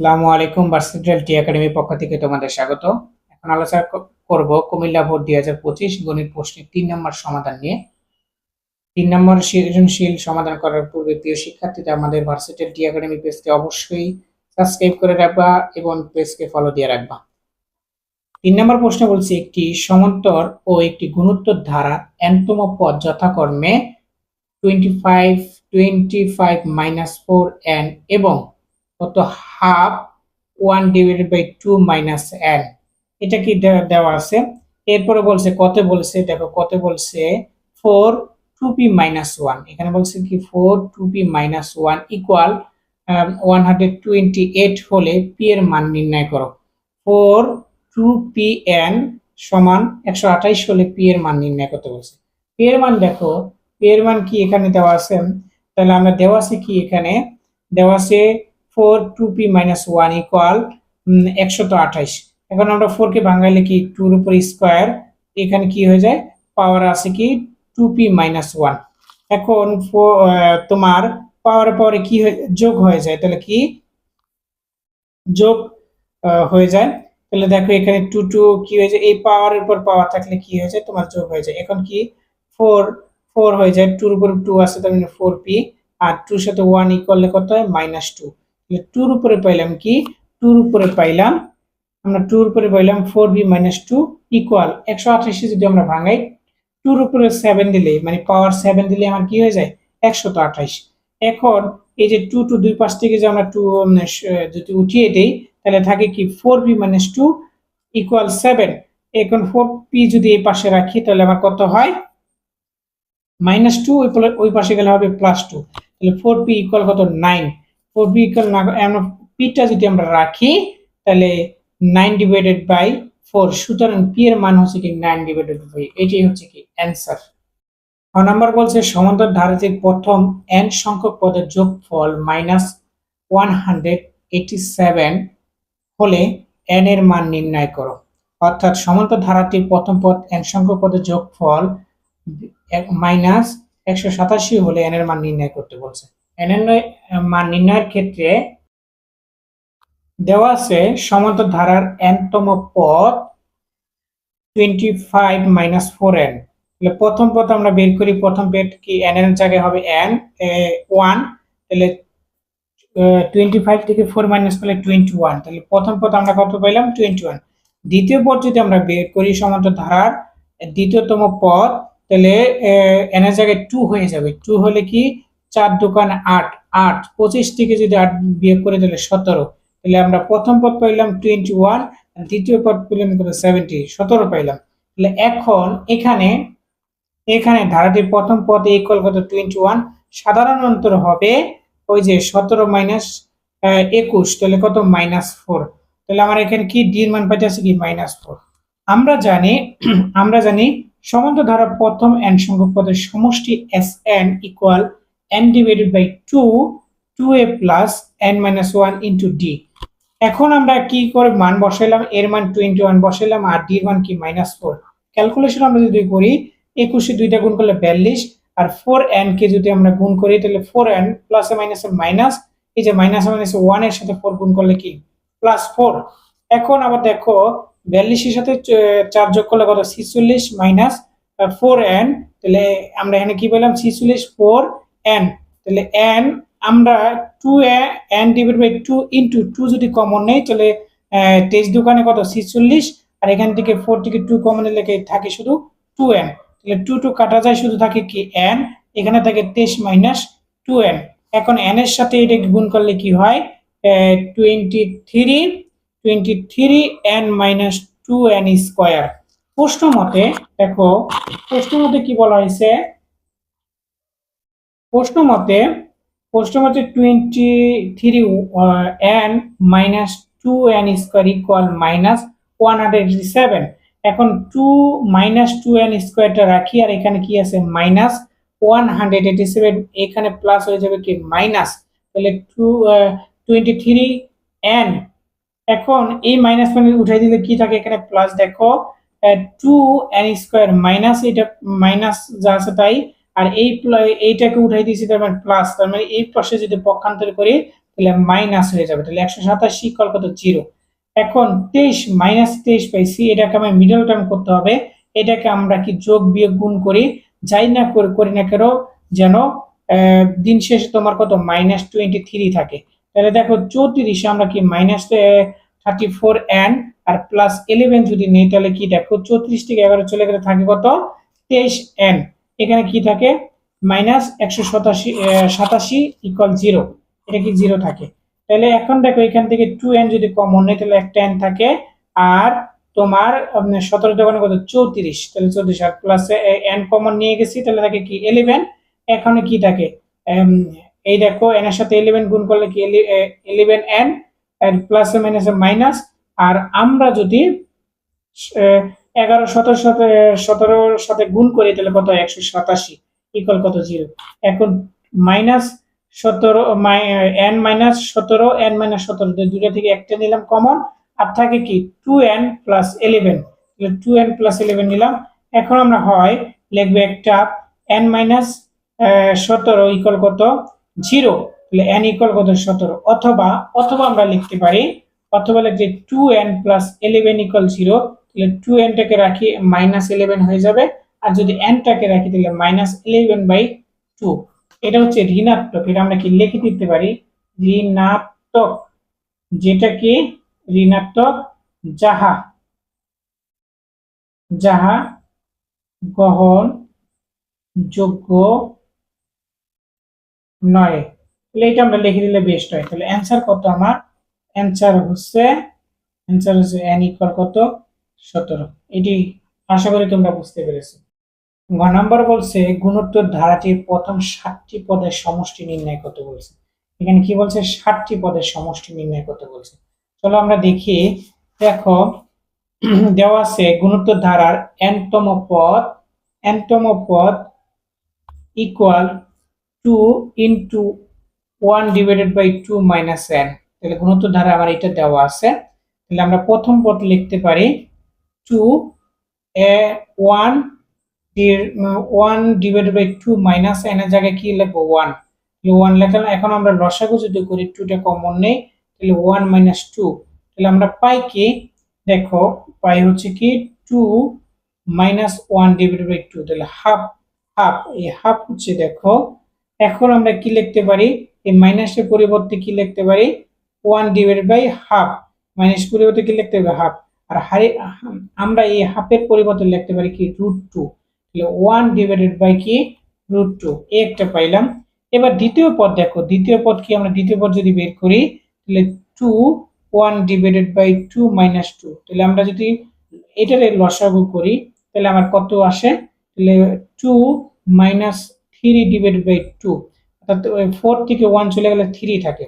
আসসালামু আলাইকুম ভার্সিটাল টি একাডেমির পক্ষ থেকে তোমাদের স্বাগত। এখন আলোচনা করব কুমিল্লা বোর্ড দুই হাজার পঁচিশ গণিত প্রশ্নের তিন নম্বর সমাধান নিয়ে। তিন নম্বর সৃজনশীল সমাধান করার পূর্বে প্রিয় শিক্ষার্থীরা আমাদের ভার্সিটাল টি একাডেমি পেজকে অবশ্যই সাবস্ক্রাইব করে রাখবা এবং পেজকে ফলো দিয়ে রাখবা। তিন নম্বর প্রশ্ন বলছি, একটি সমান্তর ও একটি গুণোত্তর ধারা এনতম পদ যথাক্রমে twenty five twenty five minus four N এবং কত half one divided by two minus N এটা কি দেওয়া আছে? এরপরে বলছে, কত বলছে? দেখো, কত বলছে four two P minus one. এখানে বলছে কি, four two P minus one equal one hundred twenty eight হলে পি এর মান নির্ণয় করো। ফোর টু পি এন সমান একশো আঠাইশ হলে পি এর মান নির্ণয় করতে বলছে। পি এর মান দেখো, পি এর মান কি এখানে দেওয়া আছে? তাহলে আমরা দেওয়া আছে কি এখানে? দেওয়া আছে four two P minus one equal একশত আঠাইশ এখন আমরা ফোর কে ভাঙাইলে কি টুর উপর স্কোয়ার, এখানে কি হয়ে যায়? পাওয়ার আছে কি টু পি মাইনাস ওয়ান। এখন তোমার পাওয়ার পরে কি যোগ হয়ে যায়, তাহলে কি? যোগ হয়ে যায়। তাহলে দেখো এখানে টু টু কি হয়ে যায়? এই পাওয়ারের উপর পাওয়ার থাকলে কি হয়ে যায়? তোমার যোগ হয়ে যায়। এখন কি? ফোর ফোর হয়ে যায়। টুর উপর টু আছে, তার মানে ফোর পি। আর টুর সাথে ওয়ান ইকুয়াল কত হয়? Minus two. টুর উপরে পাইলাম কি? টুর উপরে পাইলাম, আমরা টুর উপরে পাইলাম four B minus two equal একশো আঠাশি যদি আমরা ভাঙাই টুর উপরে সেভেন দিলে মানে পাওয়ার সেভেন দিলে আমার কি হয়ে যায়? একশত আঠাইশ এখন এই যে টু টু দুই পাশ থেকে যে আমরা টু যদি উঠিয়ে দেই, তাহলে থাকে কি four B minus two equal seven এখন ফোর পি যদি এই পাশে রাখি, তাহলে আমার কত হয়? মাইনাস টু ওই ওই পাশে গেলে হবে প্লাস টু তাহলে ফোর পি ইকুয়াল কত? নাইন ফোর পিটা যদি আমরা রাখি, তাহলে নাইন ডিভাইডেড বাই ফোর সুতরাং পি এর মান হচ্ছে কি নাইন ডিভাইডেড বাই হচ্ছে কি অ্যান্সার নাম্বার বলছে সমান্তর ধারাটির প্রথম এন সংখ্যক পদের যোগফল মাইনাস ওয়ান হান্ড্রেড সেভেন হলে এন এর মান নির্ণয় করো। অর্থাৎ সমান্তর ধারাটির প্রথম পদ এন সংখ্যক পদের যোগফল মাইনাস একশো সাতাশি হলে এন এর মান নির্ণয় করতে বলছে। মান নির্ণয়ের ক্ষেত্রে দেওয়া আছে সমান্তর ধারার এনতম পদ twenty five minus four N তাহলে প্রথম পদ আমরা বের করি, প্রথম পেড কি? এন এর জায়গায় হবে এন ওয়ান তাহলে টোয়েন্টি ফাইভ থেকে ফোর মাইনাস করলে টোয়েন্টি ওয়ান তাহলে প্রথম পদ আমরা কত পাইলাম টোয়েন্টি ওয়ান দ্বিতীয় পদ যদি আমরা বের করি সমান্তর ধারার, দ্বিতীয়তম পদ, তাহলে এন এর জায়গায় টু হয়ে যাবে। টু হলে কি? চার দোকান আট আট, পঁচিশ থেকে যদি আট বিয়োগ করে তাহলে সতেরো। তাহলে আমরা প্রথম পদ পাইলাম টোয়েন্টি ওয়ান দ্বিতীয় পদ কত? সেভেন্টি সতেরো পাইলাম। তাহলে এখন এখানে এখানে ধারাটির প্রথম পদ ইকুয়াল কত? টোয়েন্টি ওয়ান সাধারণ অন্তর হবে ওই যে সতেরো মাইনাস একুশ, তাহলে কত? মাইনাস ফোর তাহলে আমার এখানে কি ডির মান পাইতে আছে কি? মাইনাস ফোর আমরা জানি আমরা জানি সমান্ত ধারা প্রথম এন সংখ্যক পদের সমষ্টি S N equal divided by two two A plus N minus one into D এখন আমরা কি করে মান বসাইলাম? এর মান টোয়েন্টি ওয়ান বসাইলাম, আর ডির মান কি? মাইনাস ফোর ক্যালকুলেশন আমরা যদি করি, একুশে দুইটা গুণ করলে বিয়াল্লিশ, আর ফোর এন কে যদি আমরা গুণ করি, তাহলে ফোর এন প্লাসে মাইনাসে মাইনাস এই যে মাইনাস মাইনাসে ওয়ানের সাথে ফোর গুণ করলে কি? প্লাস ফোর এখন আবার দেখো, বিয়াল্লিশের সাথে চ- চার যোগ করলে কত? ছিচল্লিশ মাইনাস ফোর এন তাহলে আমরা এখানে কি পেলাম? ছিচল্লিশ ফোর এন তাহলে এন আমরা two N divide by two into two যদি কমন নেই, তাহলে টেস্ট দোকানে কত? ছিচল্লিশ, আর এখান থেকে ফোর থেকে টু কমন লেগে থাকে শুধু টু এন তাহলে টু টু কাটা যায়, শুধু থাকে কি এন এখানে থাকে তেইশ মাইনাস টু এন এখন এন এর সাথে এটা গুণ করলে কি হয়? Twenty three twenty three N minus two N square প্রশ্ন মতে, দেখো, প্রশ্ন মতে কি বলা হয়েছে? প্রশ্ন মতে প্রশ্ন মতে twenty three N minus two N square equal minus one hundred seven এখন টু মাইনাস টু এন স্কোয়ারটা রাখি, আর এখানে কি আছে? Minus one hundred eighty seven এখানে প্লাস হয়ে যাবে কি? মাইনাস তাহলে টু টোয়েন্টি থ্রি এন এখন এই মাইনাস মানে উঠাই দিলে কি থাকে এখানে? প্লাস দেখো টু এন স্কোয়ার মাইনাস এটা মাইনাস যা আছে তাই আর এই এইটাকে উঠাই দিয়েছি, তার মানে প্লাস তার মানে এই পাশে যদি পক্ষান্তর করি, তাহলে মাইনাস হয়ে যাবে। তাহলে একশো সাতাশি ইকুয়াল কত? জিরো এখন তেইশ মাইনাস তেইশ পাইছি, এটাকে আমার মিডল টার্ম করতে হবে। এটাকে আমরা কি যোগ বিয়োগ গুণ করি? যাই না করে- না কেন, যেন দিন শেষে তোমার কত? মাইনাস টোয়েন্টি থ্রি থাকে। তাহলে দেখো চৌত্রিশে আমরা কি মাইনাস থার্টি ফোর এন আর প্লাস ইলেভেন যদি নেই, তাহলে কি দেখো? চৌত্রিশ থেকে এগারো চলে গেলে থাকে কত? তেইশ এন এখানে কি থাকে? মাইনাস একশো সাতাশি সাতাশি ইকুয়াল জিরো এটা কি জিরো থাকে? তাহলে এখন দেখো এখান থেকে টু এন যদি কমন নেই তাহলে একটা এন থাকে। আর তোমার সতেরো দোকানে কত চৌত্রিশ, তাহলে চৌত্রিশ। আর প্লাস এন কমন নিয়ে গেছি, তাহলে থাকে কি? ইলেভেন এখানে কি থাকে? এই দেখো এন এর সাথে ইলেভেন গুণ করলে কি ইলেভেন এন প্লাস মাইনাস আর আমরা যদি এগারো সাথে সতেরোর সাথে গুণ করি, তাহলে কত? একশো সাতাশি ইকুয়াল কত? জিরো এখন মাইনাস সতেরো এন মাইনাস সতেরো এন মাইনাস সতেরো দুটা থেকে একটা নিলাম কমন আর থাকে কি? Two N plus eleven two N plus eleven নিলাম। এখন আমরা হয়, লিখবে একটা এন মাইনাস সতেরো ইকুয়াল কত? জিরো তাহলে এন ইকুয়াল কত? সতেরো। অথবা অথবা আমরা লিখতে পারি, অথবা লিখতে two N plus eleven equal zero তাহলে টু এনটাকে রাখি মাইনাস ইলেভেন হয়ে যাবে। আর যদি এনটাকে রাখি, তাহলে মাইনাস ইলেভেন বাই টু এটা হচ্ছে ঋণাত্মক, এটা আমরা কি লিখে দিতে পারি? ঋণাত্মক, যেটা কি? ঋণাত্মক, যাহা যাহা গ্রহণ যোগ্য নয়। তাহলে এটা আমরা লিখে দিলে বেস্ট হয়। তাহলে অ্যান্সার কত আমার? অ্যান্সার হচ্ছে অ্যান্সার হচ্ছে এন ইকুয়াল কত? সতেরো। এটি আশা করি তোমরা বুঝতে পেরেছ। ঘ নাম্বার বলছে, গুণোত্তর ধারাটির প্রথম ষাটটি পদের সমষ্টি নির্ণয় করতে বলছে। এখানে কি বলছে? ষাটটি পদের সমষ্টি নির্ণয় করতে বলছে। চলো আমরা দেখি। দেখো, দেওয়া আছে, গুণোত্তর ধারার এনতম পদ এনতম পদ equal two into one divided by two minus N তাহলে গুণোত্তর ধারা আমার এটা দেওয়া আছে। তাহলে আমরা প্রথম পদ লিখতে পারি two A one one divided by two minus N এর জায়গায় কি লিখব? ওয়ান ওয়ান লেখলাম। এখন আমরা লসাগু যদি করি টুটা কমন নেই, তাহলে ওয়ান মাইনাস টু তাহলে আমরা পাই কি? দেখো, পাই হচ্ছে কি two minus one divided by two তাহলে হাফ হাফ এই হাফ হচ্ছে দেখো, এখন আমরা কি লিখতে পারি? এই মাইনাসের পরিবর্তে কি লিখতে পারি? One divided by half minus পরিবর্তে কি লিখতে হবে? হাফ আর হারে আমরা এই হাফের পরিবর্তে লিখতে পারি কি রুট টু তাহলে ওয়ান ডিভাইডেড বাই কি? রুট টু একটা পাইলাম। এবার দ্বিতীয় পদ দেখো, দ্বিতীয় পদ কি? আমরা দ্বিতীয় পদ যদি বের করি, তাহলে two one divided by two minus two তাহলে আমরা যদি এটার লসাগু করি, তাহলে আমার কত আসে? তাহলে two minus three divided by two অর্থাৎ ফোর থেকে ওয়ান চলে গেলে থ্রি থাকে।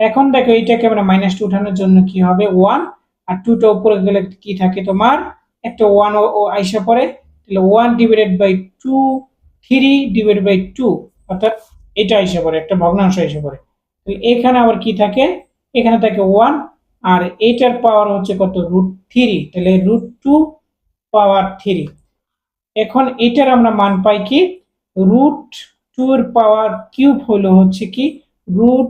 এখন দেখো এইটাকে আমরা মাইনাস টু উঠানোর জন্য কি হবে? ওয়ান আর টুটা উপরে গেলে কি থাকে তোমার? একটা ওয়ান ও আইসা পড়ে, তাহলে one divided by two three divide by two অর্থাৎ এটা এসে পড়ে, একটা ভগ্নাংশ আইসা পড়ে। তাহলে এখানে আবার কি থাকে? এখানে থাকে ওয়ান আর এইটার পাওয়ার হচ্ছে কত? রুট থ্রি তাহলে রুট টু পাওয়ার থ্রি এখন এটার আমরা মান পাই কি? রুট টু এর পাওয়ার কিউব হলো হচ্ছে কি? Root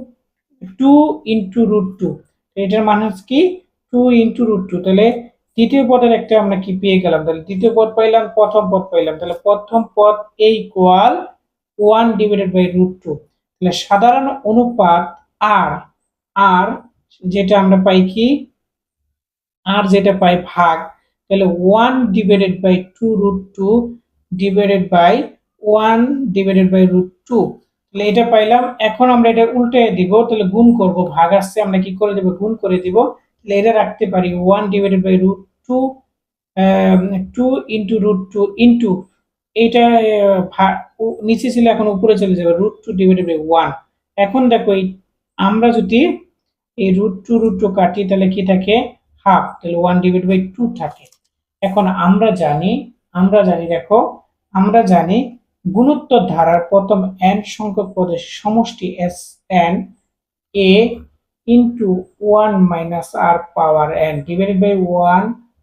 two into root two এটার মান হচ্ছে কি? টু ইন্টু রুট টু তাহলে দ্বিতীয় পদের একটা আমরা কি পেয়ে গেলাম? তাহলে দ্বিতীয় পদ পাইলাম, প্রথম পদ পাইলাম। তাহলে প্রথম পদ এই equal one divided by root two তাহলে সাধারণ অনুপাত আর আর যেটা আমরা পাই কি? আর যেটা পাই ভাগ। তাহলে one divided by two root two divided by one divided by root two তাহলে এটা পাইলাম, এখন আমরা এটা উল্টে দিব, তাহলে গুণ করব, ভাগ আসছে, আমরা কি করে দেব? গুণ করে দিব এটা রাখতে পারি। One divided by root two two into root two into এইটা নিচে ছিল, এখন উপরে চলে যাবে। Root two divided by one এখন দেখো এই, আমরা যদি এই রুট টু রুট টু কাটি, তাহলে কি থাকে? হাফ তাহলে ওয়ান ডিভাইড বাই টু থাকে। এখন আমরা জানি আমরা জানি, দেখো, আমরা জানি গুণোত্তর ধারার প্রথম এন সংখ্যক পদের সমষ্টি S n a into one minus r power n divided by one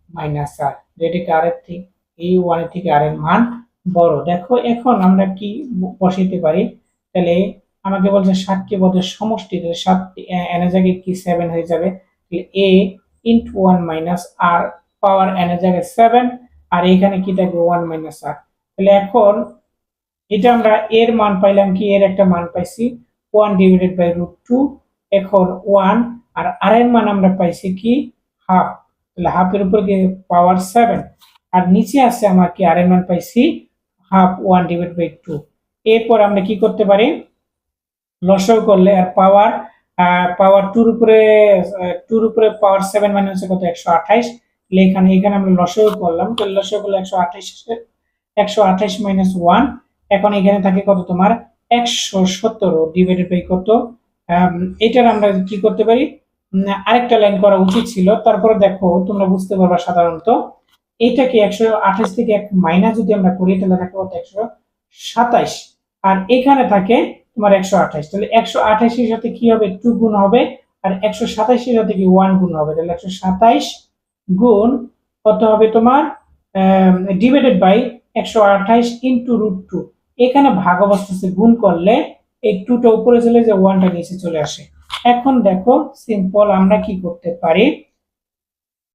minus r যেটিকে আর এর থেকে এই ওয়ানের থেকে আর এর মান বড়। দেখো, এখন আমরা কি বসাইতে পারি? তাহলে আমাকে বলছে সাতটি পদের সমষ্টি, তাহলে সাতটি এর জায়গায় কি সেভেন হয়ে যাবে? A into one minus r power এর জায়গায় সেভেন আর এখানে কি থাকবে? ওয়ান মাইনাস আর তাহলে এখন এটা আমরা এর মান পাইলাম কি? এর একটা মান পাইছি। One divided by root two এখন ওয়ান আর আর এর মান আমরা পাইছি কি হাফ তাহলে হাফের উপর কি পাওয়ার সেভেন আর নিচে আছে আমার কি আর এর মান পাইছি half one divide by two এরপর আমরা কি করতে পারি? লসও করলে আর পাওয়ার পাওয়ার টুর উপরে টুর উপরে পাওয়ার সেভেন মানে হচ্ছে কত? একশো আঠাইশ এখানে এখানে আমরা লসও করলাম। তো লসও করলে একশো আঠাইশ একশো আঠাইশ মাইনাস ওয়ান এখন এখানে থাকে কত তোমার? একশো সতেরো ডিভাইডেড বাই কত? এটার আমরা কি করতে পারি? আরেকটা লাইন করা উচিত ছিল। তারপরে দেখো, তোমরা বুঝতে পারবা সাধারণত এইটাকে একশো আঠাশ থেকে এক মাইনাস যদি আমরা করি, তাহলে থাকে একশো সাতাইশ আর এখানে থাকে তোমার একশো আঠাইশ তাহলে একশো আঠাইশের সাথে কি হবে? টু গুণ হবে। আর একশো সাতাইশের সাথে কি? ওয়ান গুণ হবে। তাহলে একশো সাতাইশ গুণ কত হবে তোমার? ডিভাইডেড বাই একশো আঠাইশ ইন্টু রুট টু এখানে ভাগ অবস্থা গুণ করলে এই টুটা উপরে চলে যে ওয়ানটা নিচে চলে আসে। এখন দেখো সিম্পল আমরা কি করতে পারি?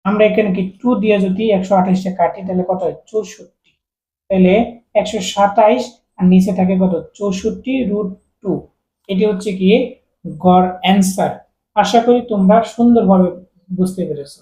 আমরা এখানে কি টু দিয়ে যদি একশো আঠাইশটা কাটি, তাহলে কত হয়? চৌষট্টি। তাহলে একশো সাতাইশ আর নিচে থাকে কত? চৌষট্টি রুট টু এটি হচ্ছে কি? গড় অ্যান্সার আশা করি তোমরা সুন্দরভাবে বুঝতে পেরেছ।